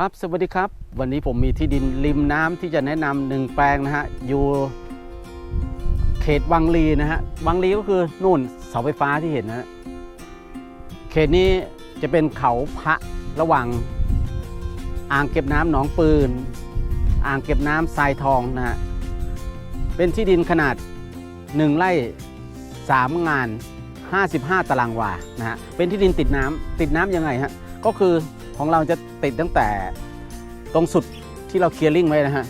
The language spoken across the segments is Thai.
ครับสวัสดีครับ วันนี้ผมมีที่ดินริมน้ำที่จะแนะนำหนึ่งแปลงนะฮะอยู่เขตวังลีนะฮะวังลีก็คือนู่นเสาไฟฟ้าที่เห็นนะฮะเขตนี้จะเป็นเขาพระระหว่างอ่างเก็บน้ำหนองปืน อ่างเก็บน้ำทรายทองนะฮะเป็นที่ดินขนาด 1ไร่3งาน 55 ตารางวานะฮะเป็นที่ดินติดน้ำติดน้ำยังไงฮะก็คือ ของเราจะติดตั้งแต่ตรงสุดที่เราเคลียร์ลิงไว้นะฮะ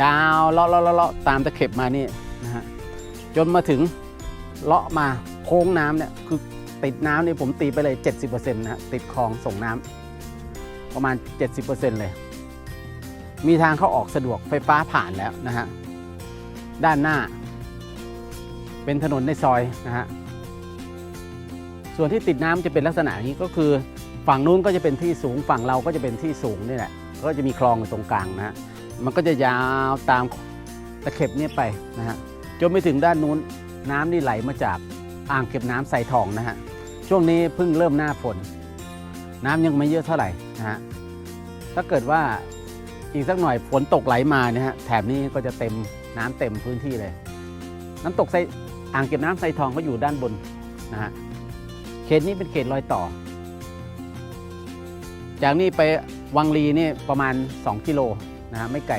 ยาวเลาะเลาะเลาะตามตะเข็บมานี่นะฮะ จนมาถึงเลาะมาโค้งน้ำเนี่ยคือติดน้ำนี่ผมตีไปเลย 70%นะฮะติดคลองส่งน้ำประมาณ 70%เลย มีทางเข้าออกสะดวกไฟฟ้าผ่านแล้วนะฮะ ด้านหน้า เป็นถนนในซอยนะฮะ ส่วนที่ติดน้ำจะเป็นลักษณะนี้ก็คือ ฝั่งนู้นก็จะเป็นที่สูงฝั่งเราก็จะเป็นที่สูงนี่แหละก็จะมีคลองอยู่ตรงกลางนะฮะมันก็จะยาวตามตะเข็บนี่ไปนะฮะจนไปถึงด้านนู้นน้ำนี่ไหลมาจากอ่างเก็บน้ำใส่ทองนะฮะช่วงนี้เพิ่งเริ่มหน้าฝนน้ำยังไม่เยอะเท่าไหร่นะฮะถ้าเกิดว่าอีกสักหน่อยฝนตกไหลมาเนี่ยฮะแถบนี้ก็จะเต็มน้ำเต็มพื้นที่เลย น้ำตกไซอ่างเก็บน้ำไซทองก็อยู่ด้านบนนะฮะเขตนี้เป็นเขตรอยต่อ จากนี้ไปวังลีนี่ประมาณ 2 กิโลนะฮะไม่ไกล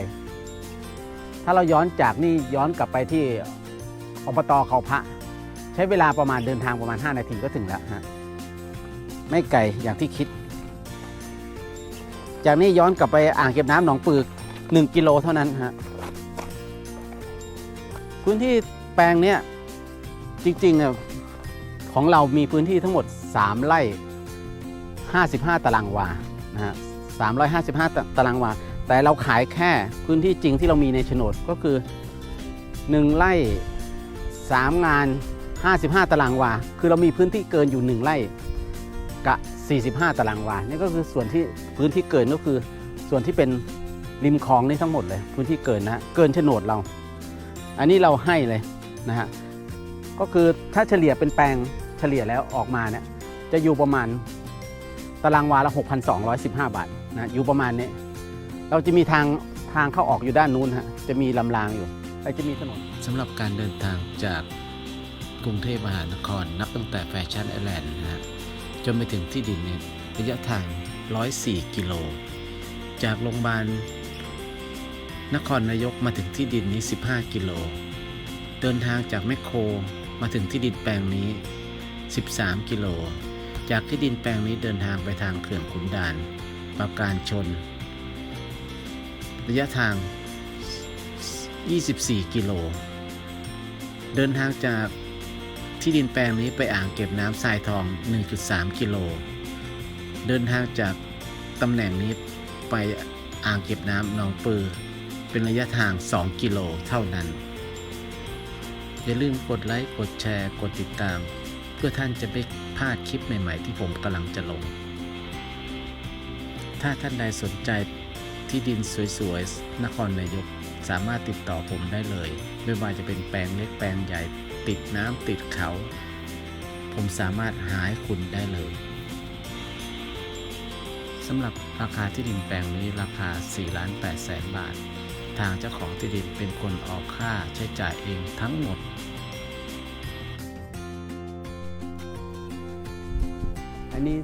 ถ้าเราย้อนจากนี่ย้อนกลับไปที่อบตเขาพระ ใช้เวลาประมาณเดินทางประมาณ 5 นาทีก็ถึงแล้วฮะไม่ไกลอย่างที่คิด จากนี้ย้อนกลับไปอ่างเก็บน้ำหนองปึก1กิโลเท่านั้นฮะพื้นที่แปลงเนี้ยจริงๆเนี่ยของเรามีพื้นที่ทั้งหมด 3 ไร่ 55 ตารางวา นะฮะ355 ตารางวา แต่เราขายแค่พื้นที่จริงที่เรามีในโฉนดก็คือ 1ไร่3 งาน 55 ตารางวา คือเรามีพื้นที่เกินอยู่ 1ไร่กะ 45 ตารางวา นี่ก็คือส่วนที่พื้นที่เกินก็คือส่วนที่เป็นริมคลองนี่ทั้งหมดเลย พื้นที่เกินนะฮะเกินโฉนดเรา อันนี้เราให้เลยนะฮะก็คือถ้าเฉลี่ยเป็นแปลงเฉลี่ยแล้วออกมาเนี่ยจะอยู่ประมาณ ตารางวาละ 6,215 บาทนะอยู่ประมาณนี้ เราจะมีทางทางเข้าออกอยู่ด้านนู้นฮะจะมีลำรางอยู่แล้วจะมีถนนสำหรับการเดินทางจากกรุงเทพมหานคร นับตั้งแต่แฟชั่นไอแลนด์นะฮะจนไปถึงที่ดินเนี่ยระยะทาง 104 กิโล จากโรงพยาบาลนครนายกมาถึงที่ดินนี้ 15 กิโล เดินทางจากแมคโครมาถึงที่ดินแปลงนี้ 13 กิโล จากที่ดินแปลงนี้เดินทางไปทางเขื่อนขุนด่านปราการชน ระยะทาง 24 กิโล เดินทางจากที่ดินแปลงนี้ไปอ่างเก็บน้ำทรายทอง 1.3 กิโล เดินทางจากตำแหน่งนี้ไปอ่างเก็บน้ำหนองปือ เป็นระยะทาง 2 กิโลเท่านั้น อย่าลืมกดไลค์ กดแชร์ กดติดตาม พื่อท่านจะไม่พลาดคลิปใหม่ ๆ ที่ผมกำลังจะลง ถ้าท่านใดสนใจที่ดินสวยๆ นครนายก สามารถติดต่อผมได้เลย ไม่ว่าจะเป็นแปลงเล็กแปลงใหญ่ ติดน้ำติดเขา ผมสามารถหาให้คุณได้เลยสำหรับราคาที่ดินแปลงนี้ราคา 4 ล้าน8แสนบาท ทางเจ้าของที่ดินเป็นคนออกค่าใช้จ่ายเองทั้งหมด อันนี้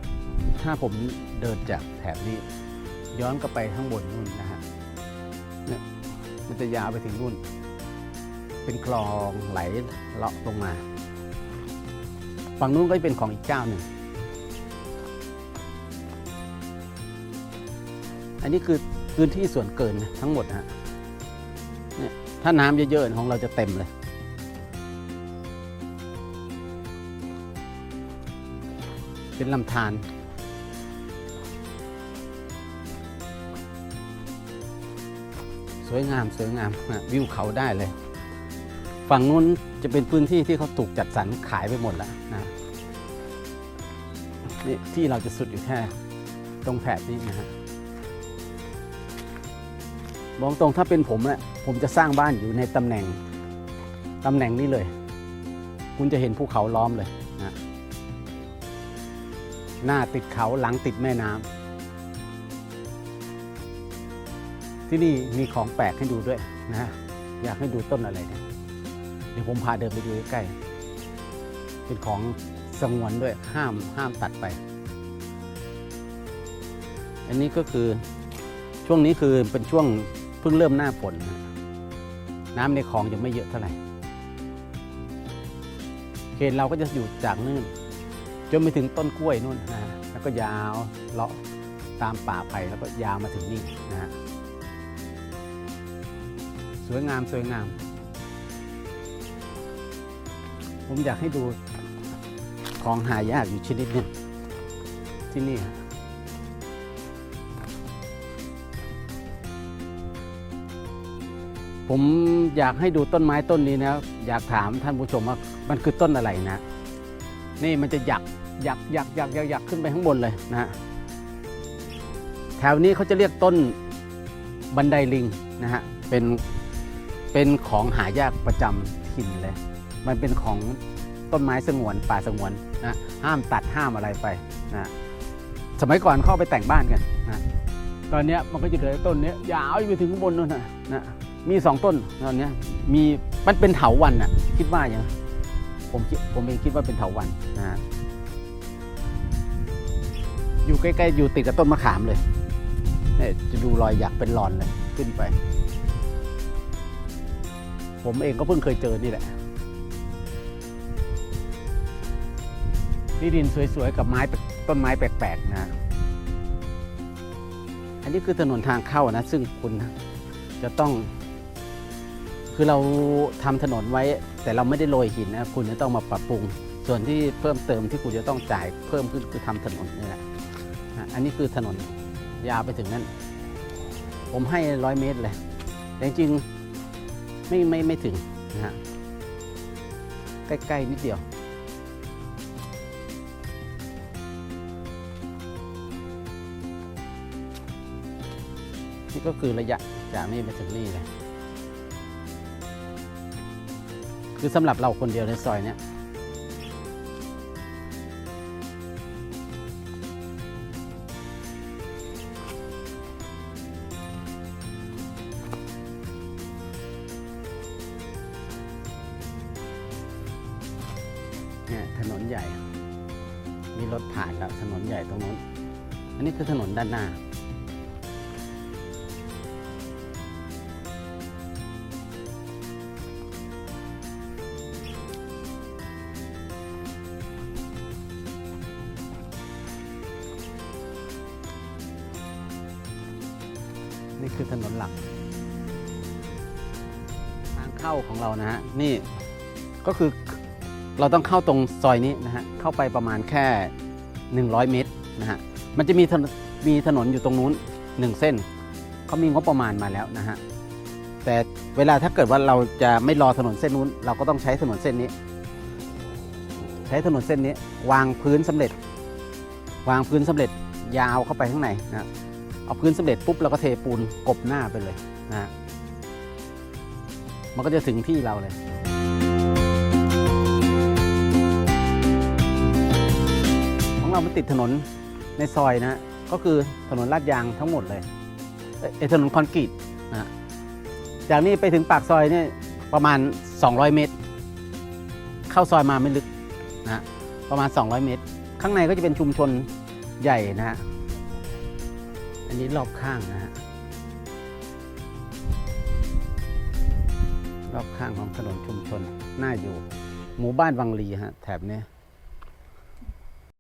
ถ้าผมเดินจากแถบนี้ ย้อนกลับไปข้างบนนู่นนะฮะเนี่ยมันจะยาวไปถึงนู่น เป็นคลองไหลเลาะลงมาฝั่งนู้นก็จะเป็นของอีกเจ้าหนึ่ง อันนี้คือพื้นที่ส่วนเกินนะทั้งหมดนะฮะเนี่ยถ้าน้ำเยอะๆของเราจะเต็มเลย เป็นลำธารสวยงามสวยงามวิวเขาได้เลย ฝั่งนู้นจะเป็นพื้นที่ที่เขาถูกจัดสรรขายไปหมดแล้วนะนี่ที่เราจะสุดอยู่แค่ตรงแถบนี้นะฮะบอกตรงถ้าเป็นผมอะผมจะสร้างบ้านอยู่ในตำแหน่งตำแหน่งนี้เลย คุณจะเห็นภูเขาล้อมเลย หน้าติดเขาหลังติดแม่น้ำที่นี่มีของแปลกให้ดูด้วยนะ อยากให้ดูต้นอะไรเนี่ยเดี๋ยวผมพาเดินไปดูใกล้ๆเป็นของสงวนด้วยห้ามห้ามตัดไป อันนี้ก็คือช่วงนี้คือเป็นช่วงเพิ่งเริ่มหน้าฝนนะน้ำในคลองยังไม่เยอะเท่าไหร่เขตเราก็จะอยู่จากนู่น จนไปถึงต้นกล้วยนู่นนะแล้วก็ยาวเลาะตามป่าไผ่แล้วก็ยาวมาถึงนี่นะสวยงามสวยงาม ผมอยากให้ดูของหายากอยู่ชนิดหนึ่งที่นี่ผมอยากให้ดูต้นไม้ต้นนี้นะ อยากถามท่านผู้ชมว่ามันคือต้นอะไรนะ นี่มันจะหยัก หยักหยักหยักหยักหยักขึ้นไปข้างบนเลยนะฮะแถวนี้เขาจะเรียกต้นบันไดลิงนะฮะเป็นเป็นของหายากประจำถิ่นเลย มันเป็นของต้นไม้สงวนป่าสงวนนะห้ามตัดห้ามอะไรไปนะสมัยก่อนเข้าไปแต่งบ้านกันนะตอนนี้มันก็จะเหลือต้นนี้ยาวไปถึงข้างบนนู่นนะนะมีสองต้นตอนนี้มีมันเป็นเถาวันน่ะคิดว่าอย่างผมผมเองคิดว่าเป็นเถาวันนะฮะ อยู่ใกล้ๆ อยู่ติดกับต้นมะขามเลยเนี่ยจะดูรอยหยักเป็นรอนเลยขึ้นไป ผมเองก็เพิ่งเคยเจอนี่แหละที่ดินสวยๆ กับไม้ต้นไม้แปลกๆนะ อันนี้คือถนนทางเข้านะ ซึ่งคุณจะต้อง คือเราทำถนนไว้ แต่เราไม่ได้โรยหินนะ คุณจะต้องมาปรับปรุง ส่วนที่เพิ่มเติมที่คุณจะต้องจ่ายเพิ่มขึ้นคือทำถนนนี่แหละ อันนี้คือถนนยาวไปถึงนั้นผมให้ร้อยเมตรเลย แต่จริงไม่ไม่ไม่ถึงนะฮะใกล้ ๆ นิดเดียว นี่ก็คือระยะจากนี่ไปถึงนี่เลยคือสำหรับเราคนเดียวในซอยเนี้ย ใหญ่ มีรถผ่านแล้วถนนใหญ่ตรงนู้น อันนี้คือถนนด้านหน้า นี่คือถนนหลัก ทางเข้าของเรานะฮะ นี่ก็คือ เราต้องเข้าตรงซอยนี้นะฮะเข้าไปประมาณแค่ 100 เมตรนะฮะมันจะมีถนนมีถนนอยู่ตรงนู้นหนึ่งเส้นเขามีงบประมาณมาแล้วนะฮะแต่เวลาถ้าเกิดว่าเราจะไม่รอถนนเส้นนู้น เราก็ต้องใช้ถนนเส้นนี้ ใช้ถนนเส้นนี้ วางพื้นสำเร็จ วางพื้นสำเร็จยาวเข้าไปข้างในนะเอาพื้นสำเร็จปุ๊บเราก็เทปูนกบหน้าไปเลยนะฮะมันก็จะถึงที่เราเลย เรามันติดถนนในซอยนะก็คือถนนลาดยางทั้งหมดเลยเอ้ยเอ้ยถนนคอนกรีตนะจากนี้ไปถึงปากซอยเนี่ยประมาณ 200 เมตร เข้าซอยมาไม่ลึกนะประมาณ 200 เมตร ข้างในก็จะเป็นชุมชนใหญ่นะฮะอันนี้รอบข้างนะฮะรอบข้างของถนนชุมชนน่าอยู่ หมู่บ้านวังลีฮะแถบนี้